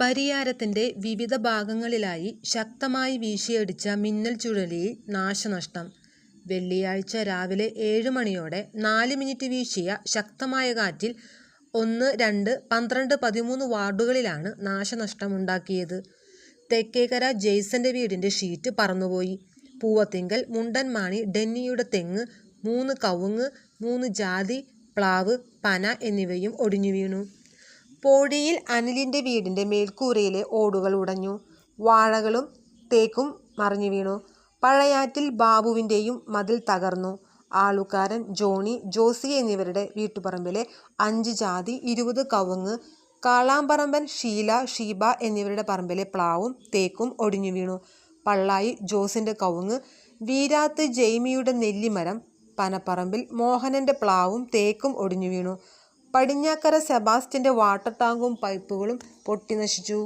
പരിയാരത്തിന്റെ വിവിധ ഭാഗങ്ങളിലായി ശക്തമായി വീശിയടിച്ച മിന്നൽ ചുഴലിയിൽ നാശനഷ്ടം. വെള്ളിയാഴ്ച രാവിലെ ഏഴ് മണിയോടെ നാല് മിനിറ്റ് വീശിയ ശക്തമായ കാറ്റിൽ ഒന്ന്, രണ്ട്, പന്ത്രണ്ട്, പതിമൂന്ന് വാർഡുകളിലാണ് നാശനഷ്ടമുണ്ടാക്കിയത്. തെക്കേക്കര ജെയ്സന്റെ വീടിന്റെ ഷീറ്റ് പറന്നുപോയി. പൂവത്തിങ്കൽ മുണ്ടൻമാണി ഡെന്നിയുടെ തെങ്ങ്, മൂന്ന് കവുങ്ങ്, മൂന്ന് ജാതി, പ്ലാവ്, പന എന്നിവയും ഒടിഞ്ഞുവീണു. പോഴിയിൽ അനിലിന്റെ വീടിന്റെ മേൽക്കൂരയിലെ ഓടുകൾ ഉടഞ്ഞു. വാഴകളും തേക്കും മറിഞ്ഞു വീണു പഴയാറ്റിൽ ബാബുവിന്റെയും മതിൽ തകർന്നു. ആളുകാരൻ ജോണി, ജോസി എന്നിവരുടെ വീട്ടുപറമ്പിലെ അഞ്ച് ജാതി, ഇരുപത് കവുങ്ങ്, കാളാമ്പറമ്പൻ ഷീല, ഷീബ എന്നിവരുടെ പറമ്പിലെ പ്ലാവും തേക്കും ഒടിഞ്ഞു വീണു പള്ളായി ജോസിന്റെ കവുങ്ങ്, വീരാത്ത് ജെയ്മിയുടെ നെല്ലിമരം, പനപ്പറമ്പിൽ മോഹനന്റെ പ്ലാവും തേക്കും ഒടിഞ്ഞുവീണു. പടിഞ്ഞാക്കര സെബാസ്റ്റ്യന്റെ വാട്ടർ ടാങ്കും പൈപ്പുകളും പൊട്ടിനശിച്ചു.